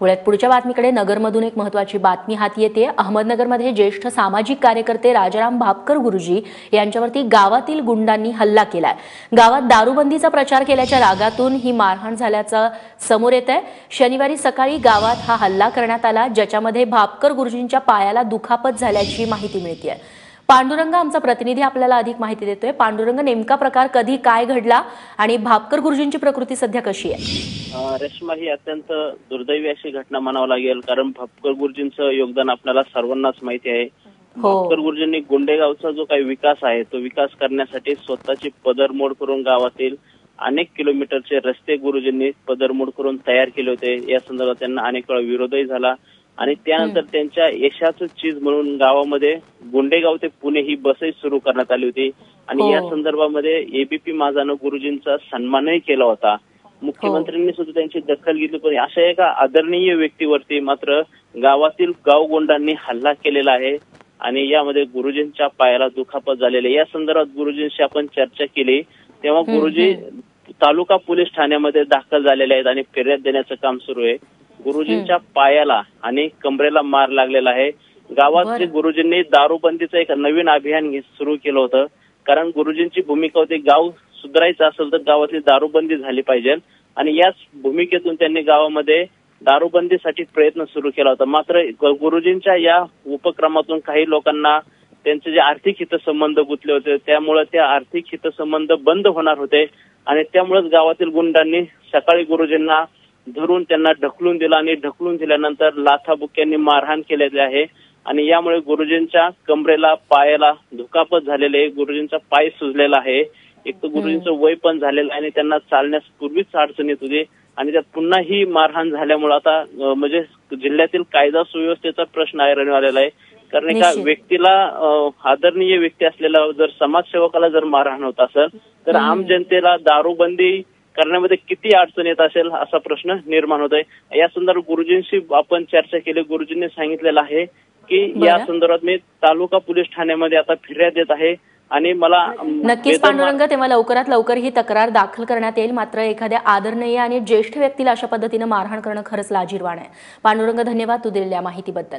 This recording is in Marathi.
पुण्यात पुढच्या बातमीकडे नगरमधून एक महत्वाची बातमी हाती येते. अहमदनगरमध्ये ज्येष्ठ सामाजिक कार्यकर्ते राजाराम भापकर गुरुजी यांच्यावरती गावातील गुंडांनी हल्ला केलाय. गावात दारूबंदीचा प्रचार केल्याच्या रागातून ही मारहाण झाल्याचं समोर येत आहे शनिवारी सकाळी गावात हा हल्ला करण्यात आला ज्याच्यामध्ये भापकर गुरुजींच्या पायाला दुखापत झाल्याची माहिती मिळते पांडुरंग आमचा प्रतिनिधी आपल्याला अधिक माहिती देतोय. पांडुरंग नेमका प्रकार कधी काय घडला आणि भापकर गुरुजींची प्रकृती सध्या कशी आहे? रेश्मा ही अत्यंत दुर्दैवी अशी घटना म्हणावं लागेल कारण भापकर गुरुजींचं योगदान आपल्याला सर्वांनाच माहिती आहे. हो. भापकर गुरुजींनी गोंडेगावचा जो काही विकास आहे तो विकास करण्यासाठी स्वतःची पदरमोड करून गावातील अनेक किलोमीटरचे रस्ते गुरुजींनी पदरमोड करून तयार केले होते. या संदर्भात त्यांना अनेक वेळा विरोधही झाला. आणि त्यानंतर त्यांच्या यशाचं चीज म्हणून गावामध्ये गोंडेगाव ते पुणे ही बसही सुरू करण्यात आली होती. आणि हो. या संदर्भामध्ये एबीपी माझानं गुरुजींचा सन्मानही केला होता. मुख्यमंत्र्यांनी सुद्धा त्यांची दखल घेतली पण अशा एका आदरणीय व्यक्तीवरती मात्र गावातील गावगोंडांनी हल्ला केलेला आहे. आणि यामध्ये गुरुजींच्या पायाला दुखापत झालेली आहे. या संदर्भात गुरुजींशी आपण चर्चा केली. तेव्हा गुरुजी तालुका पोलीस ठाण्यामध्ये दाखल झालेले आहेत आणि फिर्याद देण्याचं काम सुरू आहे. गुरुजींच्या पायाला आणि कमरेला मार लागलेला आहे. गावात गुरुजींनी दारूबंदीचं एक नवीन अभियान सुरू केलं होतं कारण गुरुजींची भूमिका होती गाव सुधारायचं असेल तर गावातली दारूबंदी झाली पाहिजे. आणि याच भूमिकेतून त्यांनी गावामध्ये दारूबंदीसाठी प्रयत्न सुरू केला होता. मात्र गुरुजींच्या या उपक्रमातून काही लोकांना त्यांचे जे आर्थिक हितसंबंध गुंतले होते त्यामुळे त्या आर्थिक हितसंबंध बंद होणार होते. आणि त्यामुळेच गावातील गुंडांनी सकाळी गुरुजींना धरून त्यांना ढकलून दिलं आणि ढकलून दिल्यानंतर लाथाबुक्यांनी मारहाण केलेली आहे. आणि यामुळे गुरुजींच्या कमरेला पायाला दुखापत झालेली आहे. गुरुजींचा पाय सुजलेला आहे. एक तर गुरुजींचं वय पण झालेलं आहे आणि त्यांना चालण्यास पूर्वीच अडचण येत होती. आणि त्यात पुन्हा ही मारहाण झाल्यामुळे आता म्हणजे जिल्ह्यातील कायदा सुव्यवस्थेचा प्रश्न ऐरणीवर आलेला आहे कारण एका. व्यक्तीला आदरणीय व्यक्ती असलेला जर समाजसेवकाला जर मारहाण होत असेल तर. आम जनतेला दारूबंदी करण्यामध्ये किती अडचण येत असेल असा प्रश्न निर्माण होत आहे या संदर्भात गुरुजींशी आपण चर्चा केली. गुरुजींनी सांगितलेलं आहे की या. संदर्भात मी तालुका पोलीस ठाण्यामध्ये आता फिर्याद देत आहे आणि मला नक्कीच पांडुरंग तेव्हा लवकरात लवकर ही तक्रार दाखल करण्यात येईल. मात्र एखाद्या आदरणीय आणि ज्येष्ठ व्यक्तीला अशा पद्धतीनं मारहाण करणं खरंच लाजीरवाण आहे. पांडुरंग धन्यवाद तू दिलेल्या माहितीबद्दल.